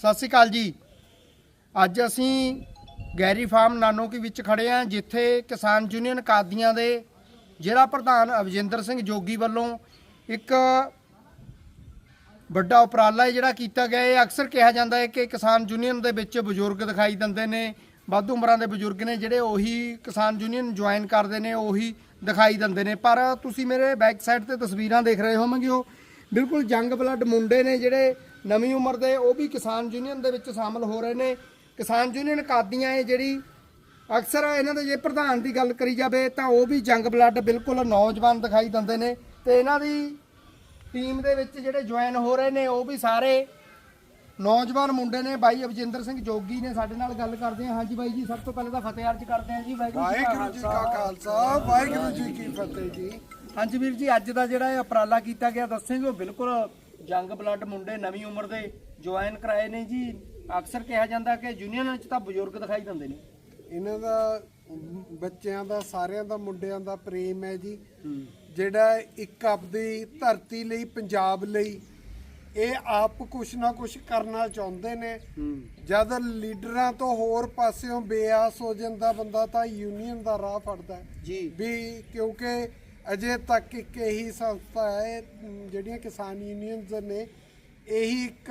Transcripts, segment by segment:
ਸਤਿ ਸ਼੍ਰੀ ਅਕਾਲ ਜੀ। ਅੱਜ ਅਸੀਂ ਗੈਰੀ ਫਾਰਮ ਨਾਨੋਕੀ ਵਿੱਚ ਖੜੇ ਹਾਂ, ਜਿੱਥੇ ਕਿਸਾਨ ਯੂਨੀਅਨ ਕਾਦੀਆਂ ਦੇ ਜ਼ਿਲ੍ਹਾ ਪ੍ਰਧਾਨ ਅਵਜਿੰਦਰ ਸਿੰਘ ਜੋਗੀ ਵੱਲੋਂ ਇੱਕ ਵੱਡਾ ਉਪਰਾਲਾ ਹੈ, ਜਿਹੜਾ ਕੀਤਾ ਗਿਆ ਹੈ। ਅਕਸਰ ਕਿਹਾ ਜਾਂਦਾ ਹੈ ਕਿ ਕਿਸਾਨ ਯੂਨੀਅਨ ਦੇ ਵਿੱਚ ਬਜ਼ੁਰਗ ਦਿਖਾਈ ਦਿੰਦੇ ਨੇ, ਵੱਧ ਉਮਰਾਂ ਦੇ ਬਜ਼ੁਰਗ ਨੇ, ਜਿਹੜੇ ਉਹੀ ਕਿਸਾਨ ਯੂਨੀਅਨ ਜੁਆਇਨ ਕਰਦੇ ਨੇ, ਉਹੀ ਦਿਖਾਈ ਦਿੰਦੇ ਨੇ। ਪਰ ਤੁਸੀਂ ਮੇਰੇ ਬੈਕ ਸਾਈਡ ਤੇ ਤਸਵੀਰਾਂ ਦੇਖ ਰਹੇ ਹੋਵੋਗੇ, ਉਹ ਬਿਲਕੁਲ ਜੰਗ ਬਲੱਡ ਮੁੰਡੇ ਨੇ, ਜਿਹੜੇ ਨਵੀਂ ਉਮਰ ਦੇ ਉਹ ਵੀ ਕਿਸਾਨ ਯੂਨੀਅਨ ਦੇ ਵਿੱਚ ਸ਼ਾਮਲ ਹੋ ਰਹੇ ਨੇ। ਕਿਸਾਨ ਯੂਨੀਅਨ ਕਾਦੀਆਂ ਹੈ ਜਿਹੜੀ ਅਕਸਰ ਇਹਨਾਂ ਦੇ ਜੇ ਪ੍ਰਧਾਨ ਦੀ ਗੱਲ ਕਰੀ ਜਾਵੇ ਤਾਂ ਉਹ ਵੀ ਜੰਗ ਬਲੱਡ ਬਿਲਕੁਲ ਨੌਜਵਾਨ ਦਿਖਾਈ ਦਿੰਦੇ ਨੇ ਤੇ ਇਹਨਾਂ ਦੀ ਟੀਮ ਦੇ ਵਿੱਚ ਜਿਹੜੇ ਜੁਆਇਨ ਹੋ ਰਹੇ ਨੇ ਉਹ ਵੀ ਸਾਰੇ ਨੌਜਵਾਨ ਮੁੰਡੇ ਨੇ। ਬਾਈ ਅਵਜਿੰਦਰ ਸਿੰਘ ਜੋਗੀ ਨੇ ਸਾਡੇ ਨਾਲ ਗੱਲ ਕਰਦੇ ਹਾਂ। ਹਾਂਜੀ ਬਾਈ ਜੀ ਸਭ ਤੋਂ ਪਹਿਲਾਂ ਤਾਂ ਫਤਿਹ ਅਰਜ ਕਰਦੇ ਹਾਂ ਜੀ। ਵਾਹਿਗੁਰੂ ਜੀ ਕਾ ਖਾਲਸਾ। ਵਾਹਿਗੁਰੂ ਜੀ ਕੀ ਫਤਿਹ ਜੀ। ਹਾਂਜੀ ਵੀਰ ਜੀ ਅੱਜ ਦਾ ਜਿਹੜਾ ਇਹ ਉਪਰਾਲਾ ਕੀਤਾ ਗਿਆ ਦੱਸੇਂਗੇ ਉਹ ਬਿਲਕੁਲ ਜੰਗ ਬਲੱਡ ਮੁੰਡੇ ਨਵੀਂ ਉਮਰ ਦੇ ਜੁਆਇਨ ਕਰਾਏ ਨੇ ਜੀ। ਅਕਸਰ ਕਿਹਾ ਜਾਂਦਾ ਕਿ ਯੂਨੀਅਨ ਵਿੱਚ ਤਾਂ ਬਜ਼ੁਰਗ ਦਿਖਾਈ ਦਿੰਦੇ ਨੇ। ਇਹਨਾਂ ਦਾ ਬੱਚਿਆਂ ਦਾ ਸਾਰਿਆਂ ਦਾ ਮੁੰਡਿਆਂ ਦਾ ਪ੍ਰੇਮ ਹੈ ਜੀ। ਜਿਹੜਾ ਇੱਕ ਆਪਦੀ ਧਰਤੀ ਲਈ ਪੰਜਾਬ ਲਈ ਇਹ ਆਪ ਕੁਛ ਨਾ ਕੁਛ ਕਰਨਾ ਚਾਹੁੰਦੇ ਨੇ। ਜਦ ਲੀਡਰਾਂ ਤੋਂ ਹੋਰ ਪਾਸਿਓਂ ਬੇਆਸ ਹੋ ਜਾਂਦਾ ਬੰਦਾ ਤਾਂ ਯੂਨੀਅਨ ਦਾ ਰਾਹ ਫੜਦਾ। ਜੀ। ਵੀ ਕਿਉਂਕਿ ਅਜੇ ਤੱਕ ਇੱਕ ਇਹੀ ਸੰਸਥਾ ਹੈ ਜਿਹੜੀਆਂ ਕਿਸਾਨ ਯੂਨੀਅਨਸ ਨੇ ਇਹੀ ਇੱਕ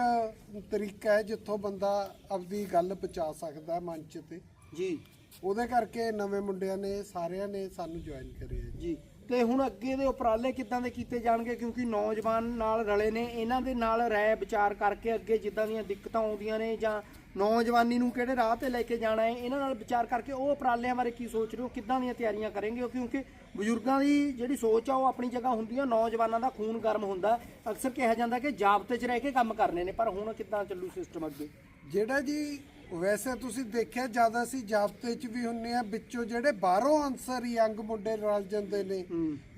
ਤਰੀਕਾ ਹੈ ਜਿੱਥੋਂ ਬੰਦਾ ਆਪਦੀ ਗੱਲ ਪਹੁੰਚਾ ਸਕਦਾ ਮੰਚ ਤੇ। ਜੀ। ਉਹਦੇ ਕਰਕੇ ਨਵੇਂ ਮੁੰਡਿਆਂ ਨੇ ਸਾਰਿਆਂ ਨੇ ਸਾਨੂੰ ਜੁਆਇਨ ਕਰਿਆ ਜੀ। ਜੀ। ਤੇ ਹੁਣ ਅੱਗੇ ਦੇ ਉਪਰਾਲੇ ਕਿੱਦਾਂ ਦੇ ਕੀਤੇ ਜਾਣਗੇ? ਕਿਉਂਕਿ ਨੌਜਵਾਨ ਨਾਲ ਰਲੇ ਨੇ ਇਹਨਾਂ ਦੇ ਨਾਲ ਰਾਏ ਵਿਚਾਰ ਕਰਕੇ ਅੱਗੇ ਜਿੱਦਾਂ ਦੀਆਂ ਦਿੱਕਤਾਂ ਆਉਂਦੀਆਂ ਨੇ ਜਾਂ ਨੌਜਵਾਨੀ ਨੂੰ ਕਿਹੜੇ ਰਾਹ ਤੇ ਲੈ ਕੇ ਜਾਣਾ ਹੈ ਇਹਨਾਂ ਨਾਲ ਵਿਚਾਰ ਕਰਕੇ ਉਹ ਉਪਰਾਲਿਆਂ ਬਾਰੇ ਕੀ ਸੋਚ ਰਹੇ ਹੋ ਕਿੱਦਾਂ ਦੀਆਂ ਤਿਆਰੀਆਂ ਕਰਨਗੇ? ਕਿਉਂਕਿ ਬਜ਼ੁਰਗਾਂ ਦੀ ਜਿਹੜੀ ਸੋਚ ਆ ਉਹ ਆਪਣੀ ਜਗ੍ਹਾ ਹੁੰਦੀ ਆ ਨੌਜਵਾਨਾਂ ਦਾ ਖੂਨ ਗਰਮ ਹੁੰਦਾ। ਅਕਸਰ ਕਿਹਾ ਜਾਂਦਾ ਕਿ ਜਾਬਤੇ 'ਚ ਰਹਿ ਕੇ ਕੰਮ ਕਰਨੇ ਨੇ ਪਰ ਹੁਣ ਕਿੱਦਾਂ ਚੱਲੂ ਸਿਸਟਮ ਅੱਗੇ? ਜਿਹੜਾ ਜੀ ਵੈਸੇ ਤੁਸੀਂ ਦੇਖਿਆ ਜ਼ਿਆਦਾ ਅਸੀਂ ਜਾਬਤੇ 'ਚ ਵੀ ਹੁੰਨੇ ਆ ਵਿੱਚੋਂ ਜਿਹੜੇ ਬਾਹਰੋਂ ਅਨਸਰ ਯੰਗ ਮੁੰਡੇ ਰਲ ਜਾਂਦੇ ਨੇ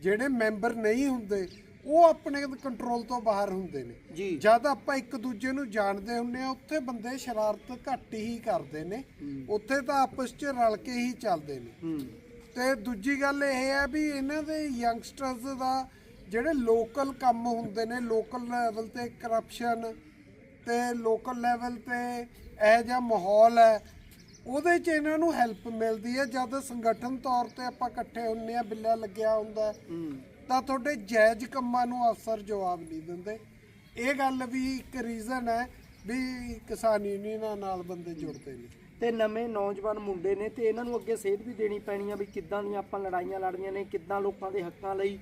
ਜਿਹੜੇ ਮੈਂਬਰ ਨਹੀਂ ਹੁੰਦੇ ਉਹ ਆਪਣੇ ਕੰਟਰੋਲ ਤੋਂ ਬਾਹਰ ਹੁੰਦੇ ਨੇ। ਜਦ ਆਪਾਂ ਇੱਕ ਦੂਜੇ ਨੂੰ ਜਾਣਦੇ ਹੁੰਨੇ ਆ ਉੱਥੇ ਬੰਦੇ ਸ਼ਰਾਰਤ ਘੱਟ ਹੀ ਕਰਦੇ ਨੇ। ਉੱਥੇ ਤਾਂ ਆਪਸ 'ਚ ਰਲ ਕੇ ਹੀ ਚੱਲਦੇ ਨੇ। ਤੇ ਦੂਜੀ ਗੱਲ ਇਹ ਹੈ ਵੀ ਇਹਨਾਂ ਦੇ ਯੰਗਸਟਰਸ ਦਾ ਜਿਹੜੇ ਲੋਕਲ ਕੰਮ ਹੁੰਦੇ ਨੇ ਲੋਕਲ ਲੈਵਲ ਤੇ ਕਰਪਸ਼ਨ ਤੇ ਲੋਕਲ ਲੈਵਲ ਤੇ ਇਹ ਜਿਹਾ ਮਾਹੌਲ ਹੈ ਉਹਦੇ 'ਚ ਇਹਨਾਂ ਨੂੰ ਹੈਲਪ ਮਿਲਦੀ ਹੈ। ਜਦ ਸੰਗਠਨ ਤੌਰ ਤੇ ਆਪਾਂ ਇਕੱਠੇ ਹੁੰਨੇ ਆ ਬਿੱਲਾ ਲੱਗਿਆ ਹੁੰਦਾ ਤਾਂ ਤੁਹਾਡੇ ਜਾਇਜ਼ ਕੰਮਾਂ ਨੂੰ ਅਫਸਰ ਜਵਾਬ ਨਹੀਂ ਦਿੰਦੇ। ਇਹ ਗੱਲ ਵੀ ਇੱਕ ਰੀਜ਼ਨ ਹੈ ਵੀ ਕਿਸਾਨ ਯੂਨੀਅਨਾਂ ਨਾਲ ਬੰਦੇ ਜੁੜਦੇ ਨੇ ਤੇ ਨਵੇਂ ਨੌਜਵਾਨ ਮੁੰਡੇ ਨੇ ਤੇ ਇਹਨਾਂ ਨੂੰ ਅੱਗੇ ਸੇਧ ਵੀ ਦੇਣੀ ਪੈਣੀ ਆ ਵੀ ਕਿੱਦਾਂ ਦੀਆਂ ਆਪਾਂ ਲੜਾਈਆਂ ਲੜਨੀਆਂ ਨੇ, ਕਿੱਦਾਂ ਲੋਕਾਂ ਦੇ ਹੱਕਾਂ ਲਈ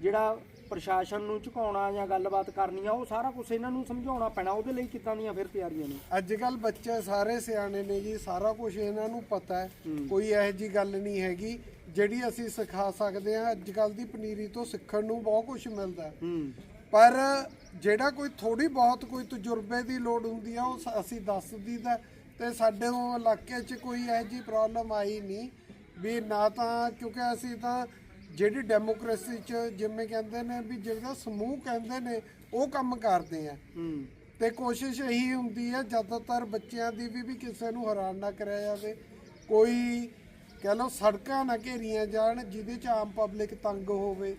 ਜਿਹੜਾ ਪ੍ਰਸ਼ਾਸਨ ਨੂੰ ਝੁਕਾਉਣਾ ਜਾਂ ਗੱਲਬਾਤ ਕਰਨੀ ਆ ਉਹ ਸਾਰਾ ਕੁਝ ਇਹਨਾਂ ਨੂੰ ਸਮਝਾਉਣਾ ਪੈਣਾ ਉਹਦੇ ਲਈ ਕਿੱਦਾਂ ਦੀਆਂ ਫਿਰ ਤਿਆਰੀਆਂ ਨੇ? ਅੱਜ ਕੱਲ ਬੱਚੇ ਸਾਰੇ ਸਿਆਣੇ ਨੇ ਜੀ ਸਾਰਾ ਕੁਝ ਇਹਨਾਂ ਨੂੰ ਪਤਾ ਹੈ। ਕੋਈ ਇਹੋ ਜੀ ਗੱਲ ਨਹੀਂ ਹੈਗੀ ਜਿਹੜੀ ਅਸੀਂ ਸਿਖਾ ਸਕਦੇ ਹਾਂ ਅੱਜ ਕੱਲ ਦੀ ਪਨੀਰੀ ਤੋਂ ਸਿੱਖਣ ਨੂੰ ਬਹੁਤ ਕੁਝ ਮਿਲਦਾ ਪਰ ਜਿਹੜਾ ਕੋਈ ਥੋੜੀ ਬਹੁਤ ਕੋਈ ਤਜਰਬੇ ਦੀ ਲੋੜ ਹੁੰਦੀ ਆ ਉਹ ਅਸੀਂ ਦੱਸ ਦੀਦਾ ਤੇ ਸਾਡੇ ਉਹ ਇਲਾਕੇ 'ਚ ਕੋਈ ਇਹੋ ਜੀ ਪ੍ਰੋਬਲਮ ਆਈ ਨਹੀਂ ਵੀ ਨਾ ਤਾਂ ਕਿਉਂਕਿ ਅਸੀਂ ਤਾਂ ਜਿਹੜੀ ਡੈਮੋਕ੍ਰੇਸੀ 'ਚ ਜਿਵੇਂ ਕਹਿੰਦੇ ਨੇ ਵੀ ਜਿਹੜਾ ਸਮੂਹ ਕਹਿੰਦੇ ਨੇ ਉਹ ਕੰਮ ਕਰਦੇ ਆ। ਤੇ ਕੋਸ਼ਿਸ਼ ਇਹੀ ਹੁੰਦੀ ਹੈ ਜ਼ਿਆਦਾਤਰ ਬੱਚਿਆਂ ਦੀ ਵੀ ਵੀ ਕਿਸੇ ਨੂੰ ਹੈਰਾਨ ਨਾ ਕਰਿਆ ਜਾਵੇ। ਕੋਈ ਕਹ ਲਓ ਸੜਕਾਂ ਨਾ ਘੇਰੀਆਂ ਜਾਣ ਜਿਹਦੇ 'ਚ ਆਮ ਪਬਲਿਕ ਤੰਗ ਹੋਵੇ।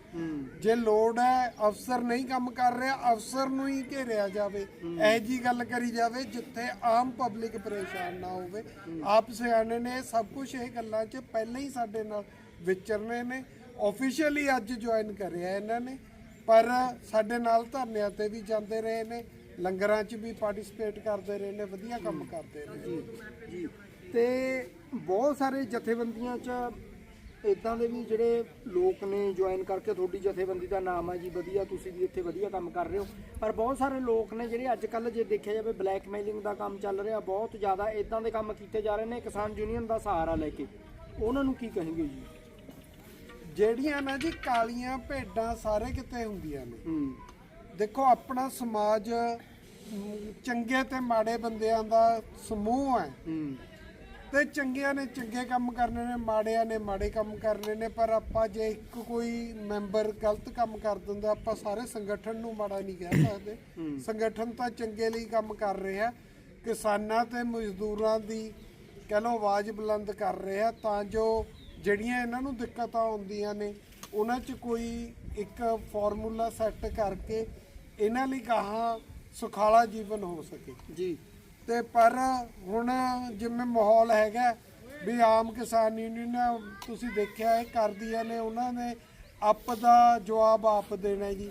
ਜੇ ਲੋੜ ਹੈ ਅਫਸਰ ਨਹੀਂ ਕੰਮ ਕਰ ਰਿਹਾ ਅਫਸਰ ਨੂੰ ਹੀ ਘੇਰਿਆ ਜਾਵੇ। ਇਹ ਜੀ ਗੱਲ ਕਰੀ ਜਾਵੇ ਜਿੱਥੇ ਆਮ ਪਬਲਿਕ ਪਰੇਸ਼ਾਨ ਨਾ ਹੋਵੇ। ਆਪ ਸਿਆਣੇ ਨੇ ਸਭ ਕੁਝ ਇਹ ਗੱਲਾਂ 'ਚ ਪਹਿਲਾਂ ਹੀ ਸਾਡੇ ਨਾਲ ਵਿਚਰਨੇ ਨੇ। ਆਫੀਸ਼ੀਅਲੀ ਅੱਜ ਜੁਆਇਨ ਕਰਿਆ ਇਹਨਾਂ ਨੇ ਪਰ ਸਾਡੇ ਨਾਲ ਧਰਨਿਆਂ ਤੇ ਵੀ ਜਾਂਦੇ ਰਹੇ ਨੇ ਲੰਗਰਾਂ 'ਚ ਵੀ ਪਾਰਟਿਸਿਪੇਟ ਕਰਦੇ ਰਹੇ ਨੇ ਵਧੀਆ ਕੰਮ ਕਰਦੇ ਰਹੇ ਜੀ ਜੀ। ਤੇ ਬਹੁਤ ਸਾਰੇ ਜਥੇਬੰਦੀਆਂ 'ਚ ਇਦਾਂ ਦੇ ਵੀ ਜਿਹੜੇ ਲੋਕ ਨੇ ਜੁਆਇਨ ਕਰਕੇ ਤੁਹਾਡੀ ਜਥੇਬੰਦੀ ਦਾ ਨਾਮ ਹੈ ਜੀ ਵਧੀਆ ਤੁਸੀਂ ਵੀ ਇੱਥੇ ਵਧੀਆ ਕੰਮ ਕਰ ਰਹੇ ਹੋ। ਪਰ ਬਹੁਤ ਸਾਰੇ ਲੋਕ ਨੇ ਜਿਹੜੇ ਅੱਜ ਕੱਲ ਜੇ ਦੇਖਿਆ ਜਾਵੇ ਬਲੈਕਮੇਲਿੰਗ ਦਾ ਕੰਮ ਚੱਲ ਰਿਹਾ ਬਹੁਤ ਜ਼ਿਆਦਾ ਇਦਾਂ ਦੇ ਕੰਮ ਕੀਤੇ ਜਾ ਰਹੇ ਨੇ ਕਿਸਾਨ ਯੂਨੀਅਨ ਦਾ ਸਹਾਰਾ ਲੈ ਕੇ। ਉਹਨਾਂ ਨੂੰ ਕੀ ਕहेंगे ਜੀ? ਜਿਹੜੀਆਂ ਨਾ ਜੀ ਕਾਲੀਆਂ ਭੇਡਾਂ ਸਾਰੇ ਕਿਤੇ ਹੁੰਦੀਆਂ ਨੇ। ਦੇਖੋ ਆਪਣਾ ਸਮਾਜ ਚੰਗੇ ਤੇ ਮਾੜੇ ਬੰਦਿਆਂ ਦਾ ਸਮੂਹ ਹੈ। ਹੂੰ। ਤੇ ਚੰਗਿਆਂ ਨੇ ਚੰਗੇ ਕੰਮ ਕਰਨੇ ਨੇ ਮਾੜਿਆਂ ਨੇ ਮਾੜੇ ਕੰਮ ਕਰਨੇ ਨੇ ਪਰ ਆਪਾਂ ਜੇ ਇੱਕ ਕੋਈ ਮੈਂਬਰ ਗਲਤ ਕੰਮ ਕਰ ਦਿੰਦਾ ਆਪਾਂ ਸਾਰੇ ਸੰਗਠਨ ਨੂੰ ਮਾੜਾ ਨਹੀਂ ਕਹਿ ਸਕਦੇ। ਸੰਗਠਨ ਤਾਂ ਚੰਗੇ ਲਈ ਕੰਮ ਕਰ ਰਿਹਾ ਕਿਸਾਨਾਂ ਤੇ ਮਜ਼ਦੂਰਾਂ ਦੀ ਕਹਿ ਲਓ ਆਵਾਜ਼ ਬੁਲੰਦ ਕਰ ਰਿਹਾ ਤਾਂ ਜੋ ਜਿਹੜੀਆਂ ਇਹਨਾਂ ਨੂੰ ਦਿੱਕਤਾਂ ਆਉਂਦੀਆਂ ਨੇ ਉਹਨਾਂ 'ਚ ਕੋਈ ਇੱਕ ਫਾਰਮੂਲਾ ਸੈੱਟ ਕਰਕੇ ਇਹਨਾਂ ਲਈ ਕਹਾ ਸੁਖਾਲਾ ਜੀਵਨ ਹੋ ਸਕੇ। ਜੀ। ਤੇ ਪਰ ਹੁਣ ਜਿਵੇਂ ਮਾਹੌਲ ਹੈਗਾ ਵੀ ਆਮ ਕਿਸਾਨ ਯੂਨੀਅਨ ਤੁਸੀਂ ਦੇਖਿਆ ਹੈ ਕਰਦੀਆਂ ਨੇ ਉਹਨਾਂ ਨੇ ਆਪ ਦਾ ਜਵਾਬ ਆਪ ਦੇਣਾ ਜੀ।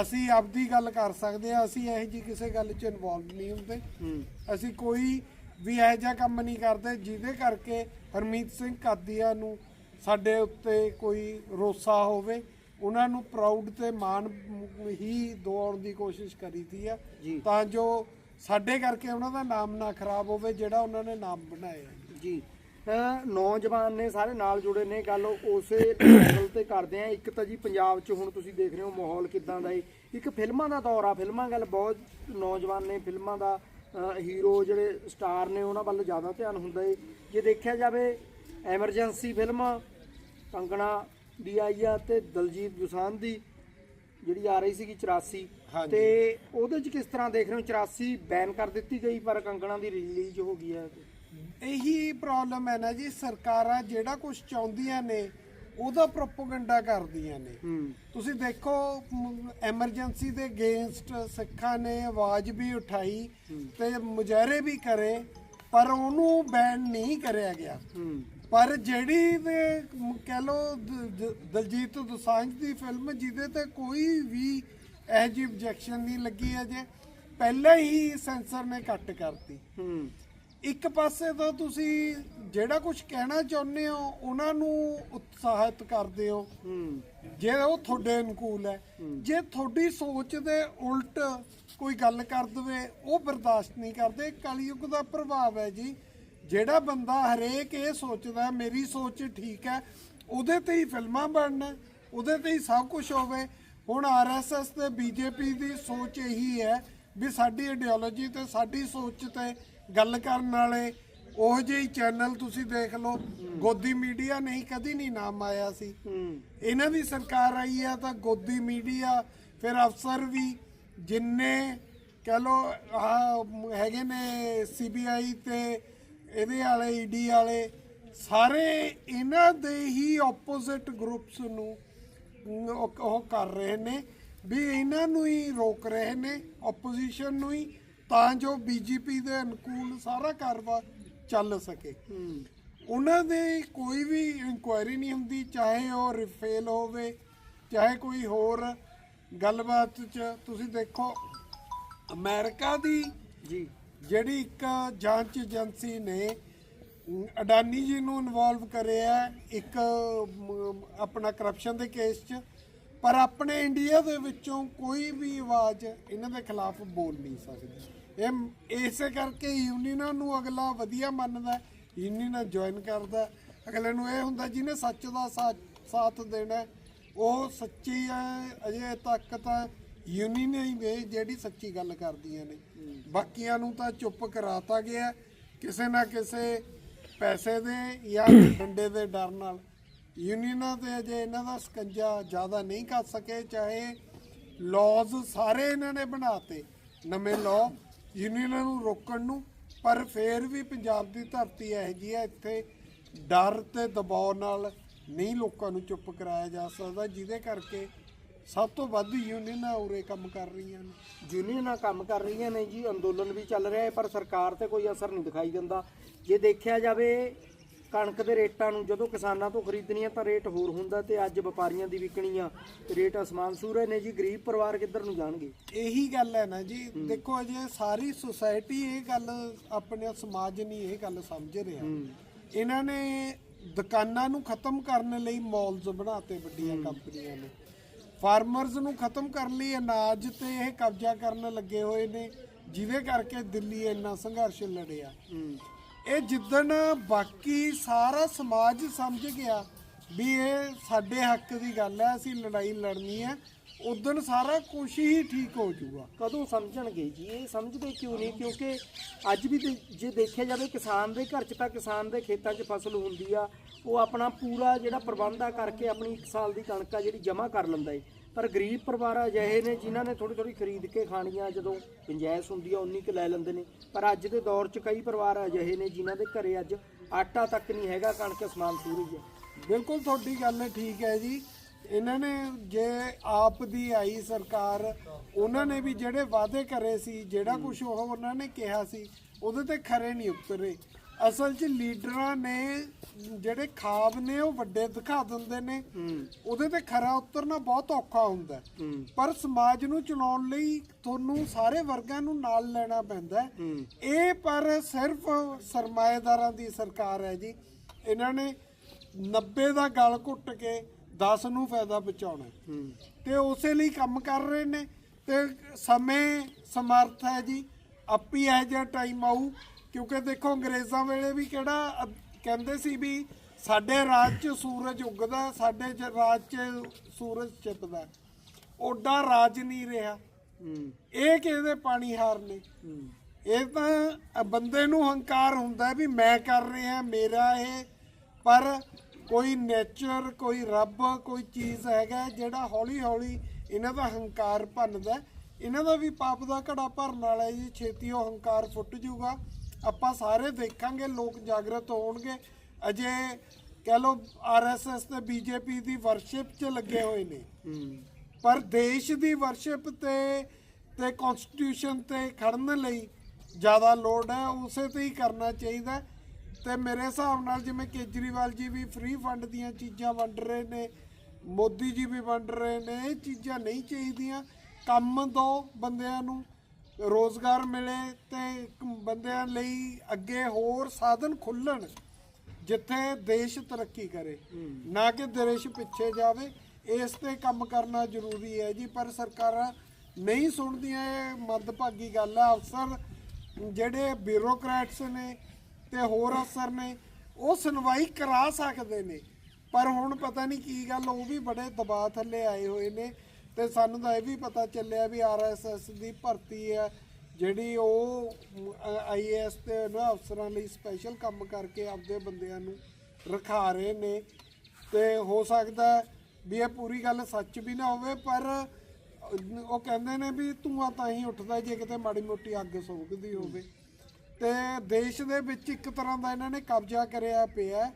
ਅਸੀਂ ਆਪਦੀ ਗੱਲ ਕਰ ਸਕਦੇ ਹਾਂ ਅਸੀਂ ਇਹ ਜੀ ਕਿਸੇ ਗੱਲ 'ਚ ਇਨਵੋਲਵ ਨਹੀਂ ਹੁੰਦੇ। ਅਸੀਂ ਕੋਈ ਵੀ ਇਹੋ ਜਿਹਾ ਕੰਮ ਨਹੀਂ ਕਰਦੇ ਜਿਹਦੇ ਕਰਕੇ ਹਰਮੀਤ ਸਿੰਘ ਕਾਦੀਆ ਨੂੰ ਸਾਡੇ ਉੱਤੇ ਕੋਈ ਰੋਸਾ ਹੋਵੇ ਉਹਨਾਂ ਨੂੰ ਪ੍ਰਾਊਡ ਤੇ ਮਾਣ ਹੀ ਦਵਾਉਣ ਦੀ ਕੋਸ਼ਿਸ਼ ਕਰੀਦੀ ਆ। ਤਾਂ ਜੋ ਸਾਡੇ ਕਰਕੇ ਉਹਨਾਂ ਦਾ ਨਾਮ ਨਾ ਖਰਾਬ ਹੋਵੇ ਜਿਹੜਾ ਉਹਨਾਂ ਨੇ ਨਾਮ ਬਣਾਇਆ। ਜੀ। ਨੌਜਵਾਨ ਨੇ ਸਾਰੇ ਨਾਲ ਜੁੜੇ ਨੇ ਗੱਲ ਉਸੇ ਲੈਵਲ ਤੇ ਕਰਦੇ ਆ। ਇੱਕ ਤਾਂ ਜੀ ਪੰਜਾਬ 'ਚ ਹੁਣ ਤੁਸੀਂ ਦੇਖ ਰਹੇ ਹੋ ਮਾਹੌਲ ਕਿਦਾਂ ਦਾ ਏ। ਇੱਕ ਫਿਲਮਾਂ ਦਾ ਦੌਰ ਆ ਫਿਲਮਾਂ ਗੱਲ ਬਹੁਤ ਨੌਜਵਾਨ ਨੇ ਫਿਲਮਾਂ ਦਾ ਹੀਰੋ ਜਿਹੜੇ ਸਟਾਰ ਨੇ ਉਹਨਾਂ ਵੱਲ ਜ਼ਿਆਦਾ ਧਿਆਨ ਹੁੰਦਾ ਏ। ਜੇ ਦੇਖਿਆ ਜਾਵੇ ਐਮਰਜੈਂਸੀ ਫਿਲਮ ਕੰਗਣਾ ਦੀ ਆਈ ਆ ਤੇ ਦਲਜੀਤ ਦੋਸਾਂਝ ਦੀ ਜਿਹੜੀ ਆ ਰਹੀ ਸੀਗੀ 84 ਹਾਂਜੀ। ਤੇ ਉਹਦੇ 'ਚ ਕਿਸ ਤਰ੍ਹਾਂ ਦੇਖ ਰਹੇ ਹੋ? 84 ਬੈਨ ਕਰ ਦਿੱਤੀ ਗਈ ਪਰ ਕੰਗਣਾ ਦੀ ਰਿਲੀਜ਼ ਹੋ ਗਈ ਹੈ। ਇਹੀ ਪ੍ਰੋਬਲਮ ਹੈ ਨਾ ਜੀ ਸਰਕਾਰਾਂ ਜਿਹੜਾ ਕੁਝ ਚਾਹੁੰਦੀਆਂ ਨੇ ਉਹਦਾ ਪ੍ਰੋਪਗੈਂਡਾ ਕਰਦੀਆਂ ਨੇ। ਤੁਸੀਂ ਦੇਖੋ ਐਮਰਜੈਂਸੀ ਦੇ ਅਗੇਂਸਟ ਸਿੱਖਾਂ ਨੇ ਆਵਾਜ਼ ਵੀ ਉਠਾਈ ਤੇ ਮੁਜ਼ਾਹਰੇ ਵੀ ਕਰੇ ਪਰ ਉਹਨੂੰ ਬੈਨ ਨਹੀਂ ਕਰਿਆ ਗਿਆ। ਪਰ ਜਿਹੜੀ ਕਹਿ ਲੋ ਦਲਜੀਤ ਦੋਸਾਂਝ ਦੀ ਫਿਲਮ ਜਿਹਦੇ ਤੇ ਕੋਈ ਵੀ ਇਹੋ ਜਿਹੀ ਆਬਜੈਕਸ਼ਨ ਨਹੀਂ ਲੱਗੀ ਅਜੇ ਪਹਿਲਾਂ ਹੀ ਸੈਂਸਰ ਨੇ ਕੱਟ ਕਰਤੀ। ਹੂੰ। ਇੱਕ ਪਾਸੇ ਤਾਂ ਤੁਸੀਂ ਜਿਹੜਾ ਕੁਝ ਕਹਿਣਾ ਚਾਹੁੰਦੇ ਹੋ ਉਹਨਾਂ ਨੂੰ ਉਤਸ਼ਾਹਿਤ ਕਰਦੇ ਹੋ। ਹੂੰ। ਜੇ ਉਹ ਤੁਹਾਡੇ ਅਨੁਕੂਲ ਹੈ। ਜੇ ਤੁਹਾਡੀ ਸੋਚ ਦੇ ਉਲਟ ਕੋਈ ਗੱਲ ਕਰ ਦਵੇ ਉਹ ਬਰਦਾਸ਼ਤ ਨਹੀਂ ਕਰਦੇ। ਕਲਯੁਗ ਦਾ ਪ੍ਰਭਾਵ ਹੈ ਜੀ। ਜਿਹੜਾ ਬੰਦਾ ਹਰੇਕ ਇਹ ਸੋਚਦਾ, ਮੇਰੀ ਸੋਚ ਠੀਕ ਹੈ, ਉਹਦੇ ਤੇ ਹੀ ਫਿਲਮਾਂ ਬਣਨ, ਉਹਦੇ ਤੇ ਹੀ ਸਭ ਕੁਝ ਹੋਵੇ। ਹੁਣ ਆਰਐਸਐਸ ਤੇ ਬੀਜੇਪੀ ਦੀ ਸੋਚ ਇਹੀ ਹੈ ਵੀ ਸਾਡੀ ਆਈਡੀਓਲੋਜੀ ਤੇ, ਸਾਡੀ ਸੋਚ ਤੇ ਗੱਲ ਕਰਨ ਵਾਲੇ, ਉਹ ਜਿਹੀ ਚੈਨਲ ਤੁਸੀਂ ਦੇਖ ਲਓ। ਗੋਦੀ ਮੀਡੀਆ ਨਹੀਂ, ਕਦੀ ਨਹੀਂ ਨਾਮ ਆਇਆ ਸੀ। ਇਹਨਾਂ ਦੀ ਸਰਕਾਰ ਆਈ ਆ ਤਾਂ ਗੋਦੀ ਮੀਡੀਆ, ਫਿਰ ਅਫਸਰ ਵੀ, ਜਿੰਨੇ ਕਹ ਲੋ ਹੈਗੇ ਨੇ ਸੀਬੀਆਈ ਤੇ ਇਹਦੇ ਵਾਲੇ ਈਡੀ ਵਾਲੇ ਸਾਰੇ ਇਹਨਾਂ ਦੇ ਹੀ ਆਪੋਜ਼ਿਟ ਗਰੁੱਪਸ ਨੂੰ ਉਹ ਕਰ ਰਹੇ ਨੇ ਵੀ ਇਹਨਾਂ ਨੂੰ ਹੀ ਰੋਕ ਰਹੇ ਨੇ ਆਪੋਜੀਸ਼ਨ ਨੂੰ ਹੀ ਤਾਂ ਜੋ ਬੀਜੇਪੀ ਦੇ ਅਨੁਕੂਲ ਸਾਰਾ ਕਾਰਵਾ ਚੱਲ ਸਕੇ। ਉਹਨਾਂ ਦੇ ਕੋਈ ਵੀ ਇਨਕੁਆਇਰੀ ਨਹੀਂ ਹੁੰਦੀ ਚਾਹੇ ਉਹ ਰਿਫੇਲ ਹੋਵੇ ਚਾਹੇ ਕੋਈ ਹੋਰ ਗੱਲਬਾਤ ਚ ਤੁਸੀਂ ਦੇਖੋ ਅਮਰੀਕਾ ਦੀ ਜੀ। ਜਿਹੜੀ ਇੱਕ ਜਾਂਚ ਏਜੰਸੀ ਨੇ ਅਡਾਨੀ ਜੀ ਨੂੰ ਇਨਵੋਲਵ ਕਰਿਆ ਇੱਕ ਆਪਣਾ ਕਰਪਸ਼ਨ ਦੇ ਕੇਸ 'ਚ, ਪਰ ਆਪਣੇ ਇੰਡੀਆ ਦੇ ਵਿੱਚੋਂ ਕੋਈ ਵੀ ਆਵਾਜ਼ ਇਹਨਾਂ ਦੇ ਖਿਲਾਫ ਬੋਲ ਨਹੀਂ ਸਕਦੀ। ਇਹ, ਇਸੇ ਕਰਕੇ ਯੂਨੀਅਨਾਂ ਨੂੰ ਅਗਲਾ ਵਧੀਆ ਮੰਨਦਾ ਯੂਨੀਅਨਾਂ ਜੁਆਇਨ ਕਰਦਾ। ਅਗਲੇ ਨੂੰ ਇਹ ਹੁੰਦਾ, ਜਿਹਨੇ ਸੱਚ ਦਾ ਸਾਥ ਦੇਣਾ, ਉਹ ਸੱਚੀ ਹੈ, ਅਜੇ ਤੱਕ ਤਾਂ ਯੂਨੀਅਨ ਹੀ ਨੇ ਜਿਹੜੀ ਸੱਚੀ ਗੱਲ ਕਰਦੀਆਂ ਨੇ। ਬਾਕੀਆਂ ਨੂੰ ਤਾਂ ਚੁੱਪ ਕਰਾਤਾ ਗਿਆ ਕਿਸੇ ਨਾ ਕਿਸੇ ਪੈਸੇ ਦੇ ਜਾਂ ਡੰਡੇ ਦੇ ਡਰ ਨਾਲ। ਯੂਨੀਅਨਾਂ ਤੇ ਅਜੇ ਇਹਨਾਂ ਦਾ ਸਕੰਜਾ ਜ਼ਿਆਦਾ ਨਹੀਂ ਕਰ ਸਕੇ, ਚਾਹੇ ਲਾਜ਼ ਸਾਰੇ ਇਹਨਾਂ ਨੇ ਬਣਾਤੇ, ਨਵੇਂ ਲਾਅ ਯੂਨੀਅਨਾਂ ਨੂੰ ਰੋਕਣ ਨੂੰ। ਪਰ ਫੇਰ ਵੀ ਪੰਜਾਬ ਦੀ ਧਰਤੀ ਇਹੋ ਜਿਹੀ ਹੈ, ਇੱਥੇ ਡਰ ਤੇ ਦਬਾਅ ਨਾਲ ਨਹੀਂ ਲੋਕਾਂ ਨੂੰ ਚੁੱਪ ਕਰਾਇਆ ਜਾ ਸਕਦਾ, ਜਿਹਦੇ ਕਰਕੇ ਸਭ ਤੋਂ ਵੱਧ ਯੂਨੀਅਨਾਂ ਉਰੇ ਕੰਮ ਕਰ ਰਹੀਆਂ ਨੇ। ਯੂਨੀਅਨਾਂ ਕੰਮ ਕਰ ਰਹੀਆਂ ਨੇ ਜੀ ਅੰਦੋਲਨ ਵੀ ਚੱਲ ਰਿਹਾ ਹੈ ਪਰ ਸਰਕਾਰ ਤੇ ਕੋਈ ਅਸਰ ਨਹੀਂ ਦਿਖਾਈ ਦਿੰਦਾ। ਜੇ ਦੇਖਿਆ ਜਾਵੇ ਕਣਕ ਦੇ ਰੇਟਾਂ ਨੂੰ ਜਦੋਂ ਕਿਸਾਨਾਂ ਤੋਂ ਖਰੀਦਣੀ ਆ ਤਾਂ ਰੇਟ ਹੋਰ ਹੁੰਦਾ ਤੇ ਅੱਜ ਵਪਾਰੀਆਂ ਦੀ ਵਿਕਣੀ ਆ ਤੇ ਰੇਟ ਅਸਮਾਨ ਸੂਰੇ ਨੇ ਜੀ। ਗਰੀਬ ਪਰਿਵਾਰ ਕਿੱਧਰ ਨੂੰ ਜਾਣਗੇ? ਇਹੀ ਗੱਲ ਹੈ ਨਾ ਜੀ ਦੇਖੋ ਅਜੇ ਸਾਰੀ ਸੁਸਾਇਟੀ ਇਹ ਗੱਲ ਆਪਣੇ ਸਮਾਜ ਨਹੀਂ ਇਹ ਗੱਲ ਸਮਝ ਰਿਹਾ। ਇਹਨਾਂ ਨੇ ਦੁਕਾਨਾਂ ਨੂੰ ਖਤਮ ਕਰਨ ਲਈ ਮਾਲਸ ਬਣਾਤੇ ਵੱਡੀਆਂ ਕੰਪਨੀਆਂ ਨੇ। ਫਾਰਮਰਸ ਨੂੰ ਖਤਮ ਕਰਨ ਲਈ ਅਨਾਜ ਤੇ ਇਹ ਕਬਜ਼ਾ ਕਰਨ ਲੱਗੇ ਹੋਏ ਨੇ ਜਿਹਦੇ ਕਰਕੇ ਦਿੱਲੀ ਇੰਨਾ ਸੰਘਰਸ਼ ਲੜਿਆ। ਇਹ ਜਿੱਦਣ ਬਾਕੀ ਸਾਰਾ ਸਮਾਜ ਸਮਝ ਗਿਆ ਵੀ ਇਹ ਸਾਡੇ ਹੱਕ ਦੀ ਗੱਲ ਹੈ ਅਸੀਂ ਲੜਾਈ ਲੜਨੀ ਹੈ ਉਦੋਂ ਸਾਰਾ ਕੁਝ ਹੀ ਠੀਕ ਹੋ ਜਾਊਗਾ। ਕਦੋਂ ਸਮਝਣਗੇ ਜੀ? ਇਹ ਸਮਝਦੇ ਕਿਉਂ ਨਹੀਂ? ਕਿਉਂਕਿ ਅੱਜ ਵੀ ਜੇ ਦੇਖਿਆ ਜਾਵੇ ਕਿਸਾਨ ਦੇ ਘਰ 'ਚ ਤਾਂ ਕਿਸਾਨ ਦੇ ਖੇਤਾਂ 'ਚ ਫਸਲ ਹੁੰਦੀ ਆ ਉਹ ਆਪਣਾ ਪੂਰਾ ਜਿਹੜਾ ਪ੍ਰਬੰਧ ਆ ਕਰਕੇ ਆਪਣੀ 1 ਸਾਲ ਦੀ ਕਣਕ ਆ ਜਿਹੜੀ ਜਮ੍ਹਾਂ ਕਰ ਲੈਂਦਾ ਏ। ਪਰ ਗਰੀਬ ਪਰਿਵਾਰ ਅਜਿਹੇ ਨੇ ਜਿਨ੍ਹਾਂ ਨੇ ਥੋੜੀ ਥੋੜੀ ਖਰੀਦ ਕੇ ਖਾਣੀਆਂ, ਜਦੋਂ ਗੁੰਜਾਇਸ਼ ਹੁੰਦੀ ਆ ਉਨੀ ਕੁ ਲੈ ਲੈਂਦੇ ਨੇ। ਪਰ ਅੱਜ ਦੇ ਦੌਰ 'ਚ ਕਈ ਪਰਿਵਾਰ ਅਜਿਹੇ ਨੇ ਜਿਨ੍ਹਾਂ ਦੇ ਘਰੇ ਅੱਜ ਆਟਾ ਤੱਕ ਨਹੀਂ ਹੈਗਾ, ਕਣਕ ਸਮਾਨ ਸੂਰਜ ਹੈ। ਬਿਲਕੁਲ ਤੁਹਾਡੀ ਗੱਲ ਠੀਕ ਹੈ ਜੀ। ਇਹਨਾਂ ਨੇ ਜੇ ਆਪ ਦੀ ਆਈ ਸਰਕਾਰ, ਉਹਨਾਂ ਨੇ ਵੀ ਜਿਹੜੇ ਵਾਅਦੇ ਕਰੇ ਸੀ, ਜਿਹੜਾ ਕੁਝ ਉਹ ਉਹਨਾਂ ਨੇ ਕਿਹਾ ਸੀ, ਉਹਦੇ ਤੇ ਖਰੇ ਨਹੀਂ ਉਤਰੇ। ਅਸਲ 'ਚ ਲੀਡਰਾਂ ਨੇ ਜਿਹੜੇ ਖਾਬ ਨੇ ਉਹ ਵੱਡੇ ਦਿਖਾ ਦਿੰਦੇ ਨੇ। ਉਹਦੇ ਤੇ ਖਰਾ ਉਤਰਨਾ ਬਹੁਤ ਔਖਾ ਹੁੰਦਾ। ਪਰ ਸਮਾਜ ਨੂੰ ਚਲਾਉਣ ਲਈ ਤੁਹਾਨੂੰ ਸਾਰੇ ਵਰਗਾਂ ਨੂੰ ਨਾਲ ਲੈਣਾ ਪੈਂਦਾ। ਇਹ ਪਰ ਸਿਰਫ ਸਰਮਾਏਦਾਰਾਂ ਦੀ ਸਰਕਾਰ ਹੈ ਜੀ। ਇਹਨਾਂ ਨੇ 90 ਦਾ ਗਲ ਘੁੱਟ ਕੇ 10 ਨੂੰ ਫਾਇਦਾ ਪਹੁੰਚਾਉਣਾ। ਤੇ ਉਸੇ ਲਈ ਕੰਮ ਕਰ ਰਹੇ ਨੇ। ਤੇ ਸਮੇਂ ਸਮਰਥ ਹੈ ਜੀ। ਆਪੀ ਇਹ ਜਿਹਾ ਟਾਈਮ ਆਊ। ਕਿਉਂਕਿ ਦੇਖੋ ਅੰਗਰੇਜ਼ਾਂ ਵੇਲੇ ਵੀ ਕਿਹੜਾ ਅ- ਕਹਿੰਦੇ ਸੀ ਵੀ ਸਾਡੇ ਰਾਜ 'ਚ ਸੂਰਜ ਉੱਗਦਾ ਸਾਡੇ 'ਚ ਰਾਜ 'ਚ ਸੂਰਜ ਛਿਪਦਾ ਓਡਾ ਰਾਜ ਨਹੀਂ ਰਿਹਾ। ਇਹ ਕਿਹਦੇ ਪਾਣੀ ਹਾਰ ਨੇ। ਇਹ ਤਾਂ ਬੰਦੇ ਨੂੰ ਹੰਕਾਰ ਹੁੰਦਾ ਵੀ ਮੈਂ ਕਰ ਰਿਹਾ ਮੇਰਾ ਇਹ। ਪਰ ਕੋਈ ਨੇਚਰ ਕੋਈ ਰੱਬ ਕੋਈ ਚੀਜ਼ ਹੈਗਾ ਜਿਹੜਾ ਹੌਲੀ ਹੌਲੀ ਇਹਨਾਂ ਦਾ ਹੰਕਾਰ ਭੰਨਦਾ। ਇਹਨਾਂ ਦਾ ਵੀ ਪਾਪ ਦਾ ਘੜਾ ਭਰਨ ਵਾਲਾ ਹੈ ਜੀ। ਛੇਤੀ ਉਹ ਹੰਕਾਰ ਫੁੱਟ ਜਾਊਗਾ ਆਪਾਂ ਸਾਰੇ ਦੇਖਾਂਗੇ, ਲੋਕ ਜਾਗਰਤ ਹੋਣਗੇ। ਅਜੇ ਕਹਿ ਲੋ ਆਰਐਸਐਸ ਤੇ ਬੀਜੇਪੀ ਦੀ ਵਰਸ਼ਿਪ 'ਚ ਲੱਗੇ ਹੋਏ ਨੇ। ਪਰ ਦੇਸ਼ ਦੀ ਵਰਸ਼ਿਪ ਤੇ ਤੇ ਕਨਸਟੀਟਿਊਸ਼ਨ ਤੇ ਖੜਨ ਲਈ ਜ਼ਿਆਦਾ ਲੋੜ ਹੈ, ਉਸੇ ਤੇ ਹੀ ਕਰਨਾ ਚਾਹੀਦਾ ਹੈ। ਤੇ ਮੇਰੇ ਹਿਸਾਬ ਨਾਲ ਜਿਵੇਂ ਕੇਜਰੀਵਾਲ ਜੀ ਵੀ ਫ੍ਰੀ ਫੰਡ ਦੀਆਂ ਚੀਜ਼ਾਂ ਵੰਡ ਰਹੇ ਨੇ, ਮੋਦੀ ਜੀ ਵੀ ਵੰਡ ਰਹੇ ਨੇ, ਇਹ ਚੀਜ਼ਾਂ ਨਹੀਂ ਚਾਹੀਦੀਆਂ। ਕੰਮ ਦੋ ਬੰਦਿਆਂ ਨੂੰ ਰੋਜ਼ਗਾਰ ਮਿਲੇ ਤੇ ਬੰਦਿਆਂ ਲਈ ਅੱਗੇ ਹੋਰ ਸਾਧਨ ਖੁੱਲਣ ਜਿੱਥੇ ਦੇਸ਼ ਤਰੱਕੀ ਕਰੇ ਨਾ ਕਿ ਦੇਸ਼ ਪਿੱਛੇ ਜਾਵੇ ਇਸ ਤੇ ਕੰਮ ਕਰਨਾ ਜ਼ਰੂਰੀ ਹੈ ਜੀ। ਪਰ ਸਰਕਾਰਾਂ ਨਹੀਂ ਸੁਣਦੀਆਂ ਇਹ ਮੰਦਭਾਗੀ ਗੱਲ ਹੈ ਅਫਸਰ ਜਿਹੜੇ ਬਿਊਰੋਕਰੈਟਸ ਨੇ ਤੇ ਹੋਰ ਅਫਸਰ ਨੇ ਉਹ ਸੁਣਵਾਈ ਕਰਾ ਸਕਦੇ ਨੇ। ਪਰ ਹੁਣ ਪਤਾ ਨਹੀਂ ਕੀ ਗੱਲ ਉਹ ਵੀ ਬੜੇ ਦਬਾਅ ਥੱਲੇ ਆਏ ਹੋਏ ਨੇ। ਤੇ ਸਾਨੂੰ ਤਾਂ ਇਹ ਵੀ ਪਤਾ ਚੱਲਿਆ ਵੀ ਆਰਐਸਐਸ ਦੀ ਭਰਤੀ ਹੈ, ਜਿਹੜੀ ਉਹ ਆਈਏਐਸ ਤੇ ਉਹਨਾਂ ਅਫਸਰਾਂ ਲਈ ਸਪੈਸ਼ਲ ਕੰਮ ਕਰਕੇ ਆਪਦੇ ਬੰਦਿਆਂ ਨੂੰ ਰਖਾ ਰਹੇ ਨੇ। ਤੇ ਹੋ ਸਕਦਾ ਵੀ ਇਹ ਪੂਰੀ ਗੱਲ ਸੱਚ ਵੀ ਨਾ ਹੋਵੇ, ਪਰ ਉਹ ਕਹਿੰਦੇ ਨੇ ਵੀ ਧੂਆਂ ਤਾਂ ਹੀ ਉੱਠਦਾ ਜੇ ਕਿਤੇ ਮਾੜੀ ਮੋਟੀ ਅੱਗ ਸੁੱਕਦੀ ਹੋਵੇ। ਤੇ ਦੇਸ਼ ਦੇ ਵਿੱਚ ਇੱਕ ਤਰ੍ਹਾਂ ਦਾ ਇਹਨਾਂ ਨੇ ਕਬਜ਼ਾ ਕਰਿਆ ਪਿਆ ਹੈ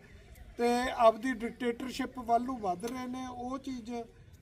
ਤੇ ਆਪਦੀ ਡਿਕਟੇਟਰਸ਼ਿਪ ਵੱਲ ਨੂੰ ਵੱਧ ਰਹੇ ਨੇ। ਉਹ ਚੀਜ਼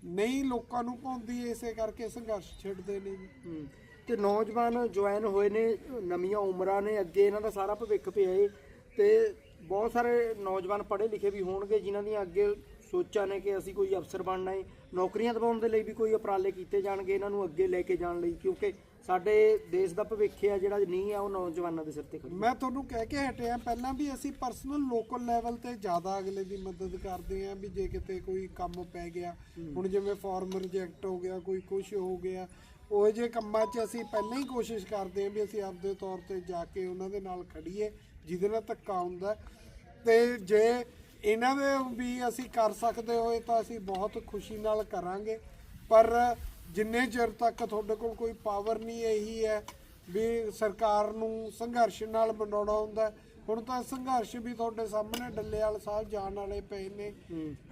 ਨਹੀਂ ਲੋਕਾਂ ਨੂੰ ਪਾਉਂਦੀ ਇਸੇ ਕਰਕੇ ਸੰਘਰਸ਼ ਛਿੜਦੇ ਨੇ ਜੀ। ਹਮ, ਤੇ ਨੌਜਵਾਨ ਜੁਆਇਨ ਹੋਏ ਨੇ ਨਵੀਆਂ ਉਮਰਾਂ ਨੇ ਅੱਗੇ ਇਹਨਾਂ ਦਾ ਸਾਰਾ ਭਵਿੱਖ ਪਿਆ ਏ। ਤੇ ਬਹੁਤ ਸਾਰੇ ਨੌਜਵਾਨ ਪੜ੍ਹੇ ਲਿਖੇ ਵੀ ਹੋਣਗੇ ਜਿਨ੍ਹਾਂ ਦੀਆਂ ਅੱਗੇ ਸੋਚਾਂ ਨੇ ਕਿ ਅਸੀਂ ਕੋਈ ਅਫਸਰ ਬਣਨਾ ਏ। ਨੌਕਰੀਆਂ ਦਿਵਾਉਣ ਦੇ ਲਈ ਵੀ ਕੋਈ ਉਪਰਾਲੇ ਕੀਤੇ ਜਾਣਗੇ ਇਹਨਾਂ ਨੂੰ ਅੱਗੇ ਲੈ ਕੇ ਜਾਣ ਲਈ ਕਿਉਂਕਿ ਸਾਡੇ ਦੇਸ਼ ਦਾ ਭਵਿੱਖ ਹੈ ਜਿਹੜਾ ਨਹੀਂ ਆ ਉਹ ਨੌਜਵਾਨਾਂ ਦੇ ਸਿਰ ਤੇ ਖੜੀ ਮੈਂ ਤੁਹਾਨੂੰ ਕਹਿ ਕੇ ਹਟਿਆ ਪਹਿਲਾਂ ਵੀ ਅਸੀਂ ਪਰਸਨਲ ਲੋਕਲ ਲੈਵਲ ਤੇ ਜ਼ਿਆਦਾ ਅਗਲੇ ਦੀ ਮਦਦ ਕਰਦੇ ਆਂ ਵੀ ਜੇ ਕਿਤੇ ਕੋਈ ਕੰਮ ਪੈ ਗਿਆ ਹੁਣ ਜਿਵੇਂ ਫਾਰਮ ਰਿਜੈਕਟ ਹੋ ਗਿਆ ਕੋਈ ਕੁਝ ਹੋ ਗਿਆ ਉਹ ਜੇ ਕੰਮਾਂ 'ਚ ਅਸੀਂ ਪਹਿਲਾਂ ਹੀ ਕੋਸ਼ਿਸ਼ ਕਰਦੇ ਆਂ ਵੀ ਅਸੀਂ ਆਪਦੇ ਤੌਰ ਤੇ ਜਾ ਕੇ ਉਹਨਾਂ ਦੇ ਨਾਲ ਖੜੀਏ ਜਿਹਦੇ ਨਾਲ ਧੱਕਾ ਹੁੰਦਾ। ਤੇ ਜੇ ਇਹਨਾਂ ਦੇ ਵੀ ਅਸੀਂ ਕਰ ਸਕਦੇ ਹੋਏ ਤਾਂ ਅਸੀਂ ਬਹੁਤ ਖੁਸ਼ੀ ਨਾਲ ਕਰਾਂਗੇ ਪਰ ਜਿੰਨੇ ਚਿਰ ਤੱਕ ਤੁਹਾਡੇ ਕੋਲ ਕੋਈ ਪਾਵਰ ਨਹੀਂ ਇਹੀ ਹੈ ਵੀ ਸਰਕਾਰ ਨੂੰ ਸੰਘਰਸ਼ ਨਾਲ ਬਣਾਉਣਾ ਹੁੰਦਾ। ਹੁਣ ਤਾਂ ਸੰਘਰਸ਼ ਵੀ ਤੁਹਾਡੇ ਸਾਹਮਣੇ ਡੱਲੇਵਾਲ ਸਾਹਿਬ ਜਾਣ ਵਾਲੇ ਪਏ ਨੇ।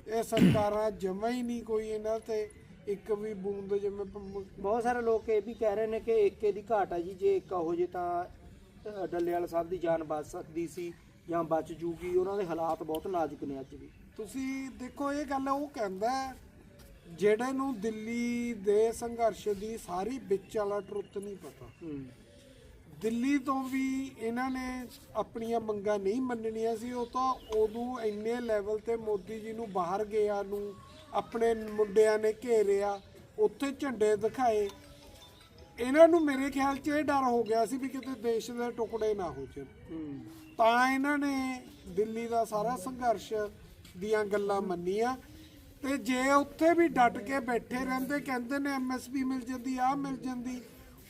ਇਹ ਸਰਕਾਰਾਂ ਜਮਾ ਹੀ ਨਹੀਂ ਕੋਈ ਇਹਨਾਂ ਤੇ। ਇੱਕ ਵੀ ਬੂੰਦ ਜਿਵੇਂ ਬਹੁਤ ਸਾਰੇ ਲੋਕ ਇਹ ਵੀ ਕਹਿ ਰਹੇ ਨੇ ਕਿ ਏਕੇ ਦੀ ਘਾਟ ਆ ਜੀ ਜੇ ਏਕਾ ਹੋ ਜੇ ਤਾਂ ਡੱਲੇਵਾਲ ਸਾਹਿਬ ਦੀ ਜਾਨ ਬਚ ਸਕਦੀ ਸੀ ਜਾਂ ਬਚ ਜੂਗੀ ਉਹਨਾਂ ਦੇ ਹਾਲਾਤ ਬਹੁਤ ਨਾਜ਼ੁਕ ਨੇ ਅੱਜ ਵੀ। ਤੁਸੀਂ ਦੇਖੋ ਇਹ ਗੱਲ ਉਹ ਕਹਿੰਦਾ ਜਿਹੜੇ ਨੂੰ ਦਿੱਲੀ ਦੇ ਸੰਘਰਸ਼ ਦੀ ਸਾਰੀ ਵਿੱਚ ਵਾਲਾ ਟਰੁੱਤ ਨਹੀਂ ਪਤਾ। ਦਿੱਲੀ ਤੋਂ ਵੀ ਇਹਨਾਂ ਨੇ ਆਪਣੀਆਂ ਮੰਗਾਂ ਨਹੀਂ ਮੰਨਣੀਆਂ ਸੀ ਉਹ ਤਾਂ ਉਦੋਂ ਇੰਨੇ ਲੈਵਲ ਤੇ ਮੋਦੀ ਜੀ ਨੂੰ ਬਾਹਰ ਗਿਆ ਨੂੰ ਆਪਣੇ ਮੁੰਡਿਆਂ ਨੇ ਘੇਰਿਆ ਉੱਥੇ ਝੰਡੇ ਦਿਖਾਏ। ਇਹਨਾਂ ਨੂੰ ਮੇਰੇ ਖਿਆਲ 'ਚ ਇਹ ਡਰ ਹੋ ਗਿਆ ਸੀ ਵੀ ਕਿਤੇ ਦੇਸ਼ ਦੇ ਟੁਕੜੇ ਨਾ ਹੋ ਜਾਣ। ਤਾਂ ਇਹਨਾਂ ਨੇ ਦਿੱਲੀ ਦਾ ਸਾਰਾ ਸੰਘਰਸ਼ ਦੀਆਂ ਗੱਲਾਂ ਮੰਨੀਆਂ। ਤੇ ਜੇ ਉੱਥੇ ਵੀ ਡਟ ਕੇ ਬੈਠੇ ਰਹਿੰਦੇ ਕਹਿੰਦੇ ਨੇ ਐਮਐਸਪੀ ਮਿਲ ਜਾਂਦੀ ਆ ਮਿਲ ਜਾਂਦੀ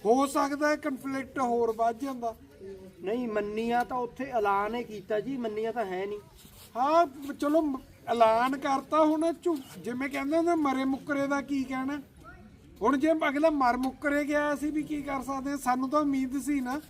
ਹੋ ਸਕਦਾ ਹੈ ਕਨਫਲਿਕਟ ਹੋਰ ਵੱਧ ਜਾਂਦਾ। ਨਹੀਂ ਮੰਨੀਆਂ ਤਾਂ ਉੱਥੇ ਐਲਾਨ ਹੀ ਕੀਤਾ ਜੀ ਮੰਨੀਆਂ ਤਾਂ ਹੈ ਨਹੀਂ। ਹਾਂ ਚਲੋ ਐਲਾਨ ਕਰਤਾ ਹੁਣ ਝੂ- ਜਿਵੇਂ ਕਹਿੰਦੇ ਹੁੰਦੇ ਮਰੇ ਮੁੱਕਰੇ ਦਾ ਕੀ ਕਹਿਣਾ। ਹੁਣ ਜੇ ਅਗਲਾ ਮਰ ਮੁੱਕਰੇ ਗਿਆ ਅਸੀਂ ਵੀ ਕੀ ਕਰ ਸਕਦੇ? ਸਾਨੂੰ ਤਾਂ ਉਮੀਦ ਸੀ ਨਾ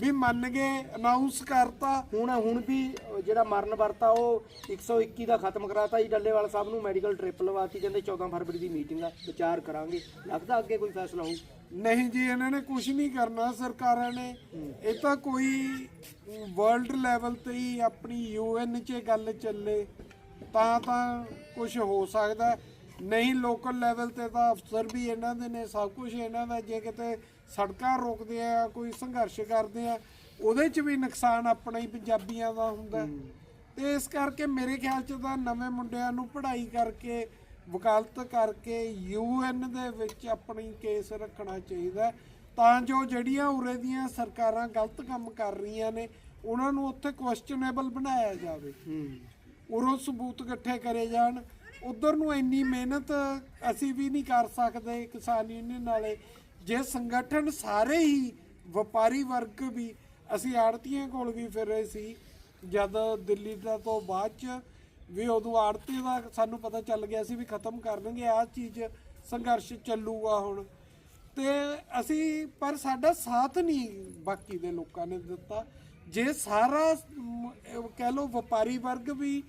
ਵੀ ਮੰਨ ਗਏ ਅਨਾਉਂਸ ਕਰਤਾ। ਹੁਣ ਹੁਣ ਵੀ ਜਿਹੜਾ ਮਰਨ ਵਰਤਾ ਉਹ 121 ਦਾ ਖਤਮ ਕਰਾਤਾ ਜੀ। ਡੱਲੇਵਾਲ ਸਾਹਿਬ ਨੂੰ ਮੈਡੀਕਲ ਟ੍ਰਿਪ ਲਵਾਤੀ ਕਹਿੰਦੇ 14 ਫਰਵਰੀ ਦੀ ਮੀਟਿੰਗ ਆ ਵਿਚਾਰ ਕਰਾਂਗੇ। ਲੱਗਦਾ ਅੱਗੇ ਕੋਈ ਫੈਸਲਾ ਹੋਊ? ਨਹੀਂ ਜੀ ਇਹਨਾਂ ਨੇ ਕੁਝ ਨਹੀਂ ਕਰਨਾ ਸਰਕਾਰਾਂ ਨੇ। ਇਹ ਤਾਂ ਕੋਈ ਵਰਲਡ ਲੈਵਲ ਤੇ ਹੀ ਆਪਣੀ ਯੂਐਨ 'ਚ ਗੱਲ ਚੱਲੇ ਤਾਂ ਤਾਂ ਕੁਝ ਹੋ ਸਕਦਾ। ਨਹੀਂ ਲੋਕਲ ਲੈਵਲ ਤੇ ਤਾਂ ਅਫਸਰ ਵੀ ਇਹਨਾਂ ਦੇ ਨੇ ਸਭ ਕੁਝ ਇਹਨਾਂ ਦਾ ਜੇ ਕਿਤੇ ਸੜਕਾਂ ਰੋਕਦੇ ਆ ਕੋਈ ਸੰਘਰਸ਼ ਕਰਦੇ ਆ ਉਹਦੇ 'ਚ ਵੀ ਨੁਕਸਾਨ ਆਪਣਾ ਹੀ ਪੰਜਾਬੀਆਂ ਦਾ ਹੁੰਦਾ ਤੇ ਇਸ ਕਰਕੇ ਮੇਰੇ ਖਿਆਲ 'ਚ ਤਾਂ ਨਵੇਂ ਮੁੰਡਿਆਂ ਨੂੰ ਪੜ੍ਹਾਈ ਕਰਕੇ ਵਕਾਲਤ ਕਰਕੇ ਯੂਐਨ ਦੇ ਵਿੱਚ ਆਪਣੀ ਕੇਸ ਰੱਖਣਾ ਚਾਹੀਦਾ ਤਾਂ ਜੋ ਜਿਹੜੀਆਂ ਉਰੇ ਦੀਆਂ ਸਰਕਾਰਾਂ ਗਲਤ ਕੰਮ ਕਰ ਰਹੀਆਂ ਨੇ ਉਹਨਾਂ ਨੂੰ ਉੱਥੇ ਕੁਐਸਚਨੇਬਲ ਬਣਾਇਆ ਜਾਵੇ। ਉਰੋਂ ਸਬੂਤ ਇਕੱਠੇ ਕਰੇ ਜਾਣ। ਉਧਰ ਨੂੰ ਇੰਨੀ ਮਿਹਨਤ ਅਸੀਂ ਵੀ ਨਹੀਂ ਕਰ ਸਕਦੇ ਕਿਸਾਨ ਯੂਨੀਅਨ ਵਾਲੇ। ਜੇ ਸੰਗਠਨ ਸਾਰੇ ਹੀ ਵਪਾਰੀ ਵਰਗ ਵੀ, ਅਸੀਂ ਆੜਤੀਆਂ ਕੋਲ ਵੀ ਫਿਰੇ ਸੀ, ਜਦ ਦਿੱਲੀ ਦਾ ਤੋਂ ਬਾਅਦ ਚ ਵੀ ਉਦੋਂ ਆੜਤੀ ਦਾ ਸਾਨੂੰ ਪਤਾ ਚੱਲ ਗਿਆ ਸੀ ਵੀ ਖਤਮ ਕਰ ਕਰਨਗੇ, ਆਹ ਚੀਜ਼ ਸੰਘਰਸ਼ ਚੱਲੂਗਾ ਹੁਣ। ਤੇ ਅਸੀਂ, ਪਰ ਸਾਡਾ ਸਾਥ ਨਹੀਂ ਬਾਕੀ ਦੇ ਲੋਕਾਂ ਨੇ ਦਿੱਤਾ। ਜੇ ਸਾਰਾ ਕਹਿ ਲੋ ਵਪਾਰੀ ਵਰਗ ਵੀ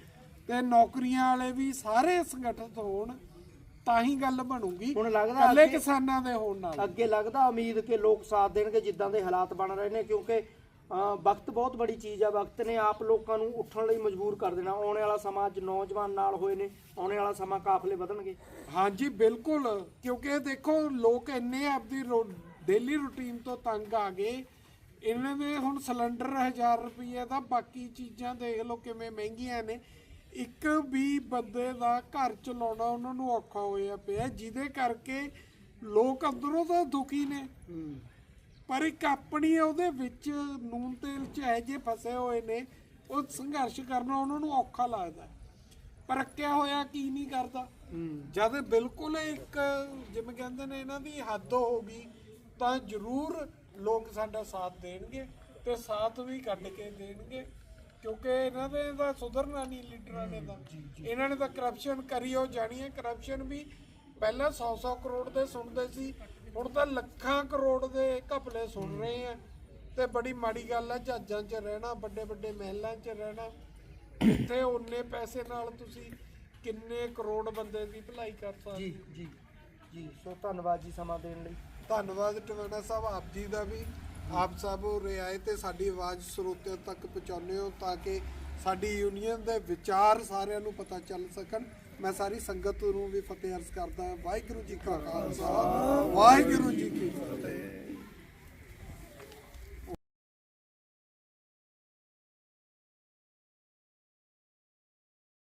ਤੇ ਨੌਕਰੀਆਂ ਵਾਲੇ ਵੀ ਸਾਰੇ ਸੰਗਠਿਤ ਹੋਣ ਤਾਂ ਹੀ ਗੱਲ ਬਣੂਗੀ। ਹੁਣ ਲੱਗਦਾ ਅੱਗੇ- ਕਿਸਾਨਾਂ ਦੇ ਹੋਣ ਨਾਲ। ਅੱਗੇ ਲੱਗਦਾ ਉਮੀਦ ਕਿ ਲੋਕ ਸਾਥ ਦੇਣਗੇ ਜਿੱਦਾਂ ਦੇ ਹਾਲਾਤ ਬਣ ਰਹੇ ਨੇ ਕਿਉਂਕਿ ਵਕਤ ਬਹੁਤ ਬੜੀ ਚੀਜ਼ ਆ। ਵਕਤ ਨੇ ਆਪ ਲੋਕਾਂ ਨੂੰ ਉੱਠਣ ਲਈ ਮਜਬੂਰ ਕਰ ਦੇਣਾ। ਆਉਣ ਵਾਲਾ ਸਮਾਂ ਅੱਜ ਨੌਜਵਾਨ ਨਾਲ ਹੋਏ ਨੇ। ਆਉਣ ਵਾਲਾ ਸਮਾਂ ਕਾਫਲੇ ਵਧਣਗੇ। ਹਾਂਜੀ ਬਿਲਕੁਲ। ਕਿਉਂਕਿ ਦੇਖੋ ਲੋਕ ਇੰਨੇ ਆਪਦੀ ਡੇਲੀ ਰੁਟੀਨ ਤੋਂ ਤੰਗ ਆ ਗਏ। ਇਹਨਾਂ ਦੇ ਹੁਣ ਸਿਲੰਡਰ 1000 ਰੁਪਏ ਦਾ ਬਾਕੀ ਚੀਜ਼ਾਂ ਦੇਖ ਲਓ ਕਿਵੇਂ ਮਹਿੰਗੀਆਂ ਨੇ। ਇੱਕ ਵੀ ਬੰਦੇ ਦਾ ਘਰ ਚਲਾਉਣਾ ਉਹਨਾਂ ਨੂੰ ਔਖਾ ਹੋਇਆ ਪਿਆ, ਜਿਹਦੇ ਕਰਕੇ ਲੋਕ ਅੰਦਰੋਂ ਤਾਂ ਦੁਖੀ ਨੇ। ਪਰ ਇੱਕ ਆਪਣੀ ਉਹਦੇ ਵਿੱਚ ਨੂਨ ਤੇਲ ਚ ਹੈ ਜੇ ਫਸੇ ਹੋਏ ਨੇ, ਉਹ ਸੰਘਰਸ਼ ਕਰਨਾ ਉਹਨਾਂ ਨੂੰ ਔਖਾ ਲੱਗਦਾ। ਪਰ ਹੋਇਆ ਕੀ ਨਹੀਂ ਕਰਦਾ। ਜਦ ਬਿਲਕੁਲ ਇੱਕ ਜਿਵੇਂ ਕਹਿੰਦੇ ਨੇ ਇਹਨਾਂ ਦੀ ਹੱਦ ਹੋ ਗਈ, ਤਾਂ ਜ਼ਰੂਰ ਲੋਕ ਸਾਡਾ ਸਾਥ ਦੇਣਗੇ ਤੇ ਸਾਥ ਵੀ ਕੱਢ ਕੇ ਦੇਣਗੇ। ਕਿਉਂਕਿ ਇਹਨਾਂ ਦੇ ਤਾਂ ਸੁਧਰਨਾ ਨਹੀਂ ਲੀਡਰਾਂ ਨੇ ਤਾਂ। ਇਹਨਾਂ ਨੇ ਤਾਂ ਕਰਪਸ਼ਨ ਕਰੀ ਹੋ ਜਾਣੀ ਹੈ ਕਰਪਸ਼ਨ ਵੀ ਪਹਿਲਾਂ 100-100 ਕਰੋੜ ਦੇ ਸੁਣਦੇ ਸੀ ਹੁਣ ਤਾਂ ਲੱਖਾਂ ਕਰੋੜ ਦੇ ਘਪਲੇ ਸੁਣ ਰਹੇ ਆ। ਤੇ ਬੜੀ ਮਾੜੀ ਗੱਲ ਹੈ ਜਹਾਜ਼ਾਂ 'ਚ ਰਹਿਣਾ ਵੱਡੇ ਵੱਡੇ ਮਹਿਲਾਂ 'ਚ ਰਹਿਣਾ। ਇੱਥੇ ਉਹਨੇ ਪੈਸੇ ਨਾਲ ਤੁਸੀਂ ਕਿੰਨੇ ਕਰੋੜ ਬੰਦੇ ਦੀ ਭਲਾਈ ਕਰ ਸਕਦੇ ਜੀ। ਜੀ ਜੀ। ਸੋ ਧੰਨਵਾਦ ਜੀ ਸਮਾਂ ਦੇਣ ਲਈ। ਧੰਨਵਾਦ ਟਵਾਣਾ ਸਾਹਿਬ ਆਪ ਜੀ ਦਾ ਵੀ। ਆਪ ਸਭ ਉਰੇ ਆਏ ਤੇ ਸਾਡੀ ਆਵਾਜ਼ ਸਰੋਤਿਆਂ ਤੱਕ ਪਹੁੰਚਾਉਂਦੇ ਹੋ ਤਾਂ ਕਿ ਸਾਡੀ ਯੂਨੀਅਨ ਦੇ ਵਿਚਾਰ ਸਾਰਿਆਂ ਨੂੰ ਪਤਾ ਚੱਲ ਸਕਣ। ਮੈਂ ਸਾਰੀ ਸੰਗਤ ਨੂੰ ਵੀ ਫਤਿਹ ਅਰਜ਼ ਕਰਦਾ ਵਾਹਿਗੁਰੂ ਜੀ ਕਾ ਖਾਲਸਾ, ਵਾਹਿਗੁਰੂ ਜੀ ਕੀ ਫਤਿਹ।